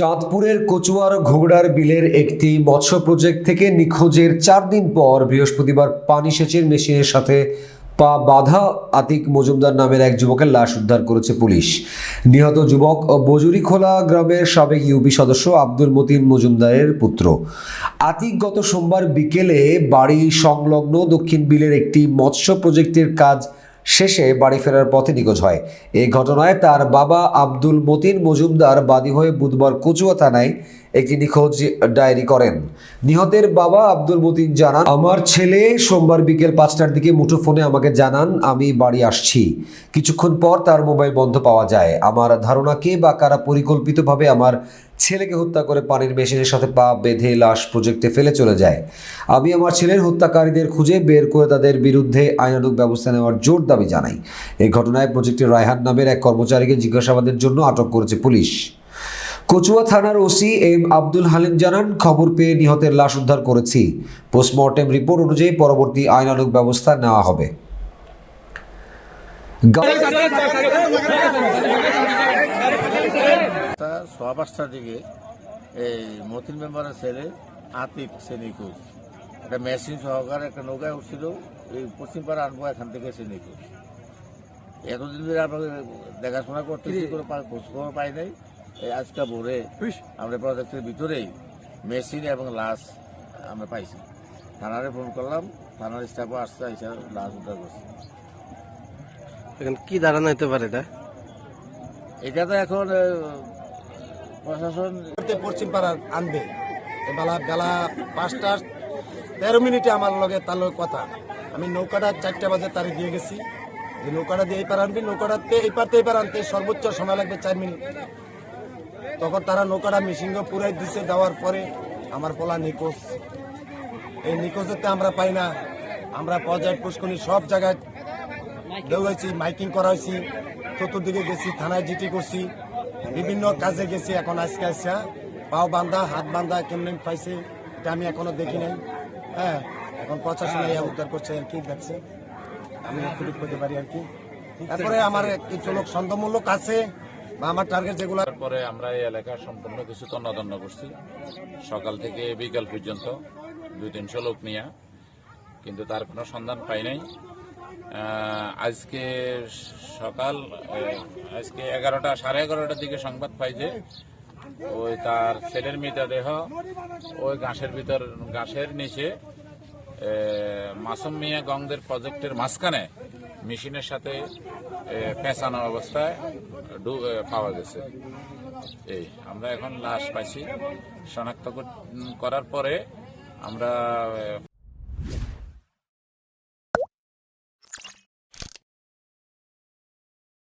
চাঁদপুরের কচুয়ার ঘোগড়ার বিলের একটি মৎস্য প্রজেক্ট থেকে নিখোঁজের চার দিন পর বৃহস্পতিবার পানি সেচের মেশিনের সাথে পা বাধা আতিক মজুমদার নামের এক যুবকের লাশ উদ্ধার করেছে পুলিশ। নিহত যুবক বজুরিখোলা গ্রামের সাবেক ইউপি সদস্য আব্দুল মতিন মজুমদারের পুত্র। আতিক গত সোমবার বিকেলে বাড়ি সংলগ্ন দক্ষিণ বিলের একটি মৎস্য প্রজেক্টের কাজ শেষে বাড়ি ফেরার পথে নিখোঁজ হয়। এই ঘটনায় তার বাবা আব্দুল মতিন মজুমদার বাদী হয়ে বুধবার কচুয়া থানায় একটি নিখোঁজ ডায়েরি করেন। নিহতের বাবা আব্দুল মতিন জানান, আমার ছেলে সোমবার বিকেল পাঁচটার দিকে মুঠোফোনে আমাকে জানান, আমি বাড়ি আসছি। কিছুক্ষণ পর তার মোবাইল বন্ধ পাওয়া যায়। আমার ধারণা, কে বা কারা পরিকল্পিতভাবে আমার ছেলেকে হত্যা করে পানির মেশিনের সাথে পা বেঁধে লাশ প্রজেক্টে ফেলে চলে যায়? আমি আমার ছেলের হত্যাকারীদের খুঁজে বের করে তাদের বিরুদ্ধে আইনানুগ ব্যবস্থা নেওয়ার জোর দাবি জানাই। এই ঘটনায় প্রজেক্টের রায়হান নামের এক কর্মচারীকে জিজ্ঞাসাবাদের জন্য আটক করেছে পুলিশ। কচুয়া থানার ওসি এম আব্দুল হালিম জানান খবর পেয়ে নিহতের লাশ উদ্ধার করেছি। পোস্টমর্টেম রিপোর্ট অনুযায়ী পরবর্তী আইনানুগ ব্যবস্থা নেওয়া হবে। সোয়া পাঁচটার দিকে এই মতিন মেম্বারের ছেলে আতিক সে নিখোঁজ একটা মেশিন সহকারে একটা নৌকায় উঠছিল এই পশ্চিম পাড়া আনব এখান থেকে সে নিখোঁজ এতদিন ধরে আপনাকে দেখাশোনা করতেছি কোনো পা- খোঁজ খবর পাই নাই। এই আজকে ভোরে আমরা প্রজেক্টের ভিতরেই মেশিন এবং লাশ আমরা পাইছি। থানারে ফোন করলাম থানার স্টাফও আসছে এসে লাশ উদ্ধার করছে। এখন কি দাঁড়ানো হতে পারে এটা? এটা তো এখন প্রশাসন করতে পশ্চিম পাড়ার আনবে। বেলা বেলা পাঁচটা তেরো মিনিটে আমার লগে তার লগে কথা। আমি নৌকাটা চারটা বাজে তারে দিয়ে গেছি। যে নৌকাটা দিয়ে এই পার আনবি নৌকাটাতে এই পারতে এই পার আনতে সর্বোচ্চ সময় লাগবে চার মিনিট। তখন তারা নৌকাটা মেশিন পুরাই দিছে, দেওয়ার পরে আমার পোলা নিখোঁজ। এই নিখোঁজতে আমরা পাই না। আমরা পর্যায় পুষ্কনি সব জায়গায় দৌড়াইছি, মাইকিং করা হয়েছি চতুর্দিকে গেছি, থানায় জিটি করছি, বিভিন্ন কাজে গেছি, এখন আজকে আসছে পাও বান্ধা, হাত বান্ধা কেমন পাইছে, এটা আমি এখনও দেখি নাই। হ্যাঁ এখন প্রশাসন এই উদ্ধার করছে আর কি, দেখছে। আমি একটু করতে পারি আর কি। তারপরে আমার কিছু লোক সন্দেহমূলক আছে। আমার টার্গেট যেগুলো তারপরে আমরা এই এলাকা সম্পূর্ণ কিছু তন্ন করছি। সকাল থেকে বিকাল পর্যন্ত দুই তিনশো লোক নিয়ে। কিন্তু তার কোনো সন্ধান পাই নাই। আজকে সকাল আজকে এগারোটা, সাড়ে এগারোটার দিকে সংবাদ পাই যে ওই তার ছেলের মৃতদেহ ওই ঘাসের ভিতর, ঘাসের নিচে মাসুম মিয়া গংদের প্রজেক্টের মাঝখানে মেশিনের সাথে পেঁচানো অবস্থায় পাওয়া গেছে। এই, আমরা এখন লাশ পাইছি। শনাক্ত করার পরে আমরা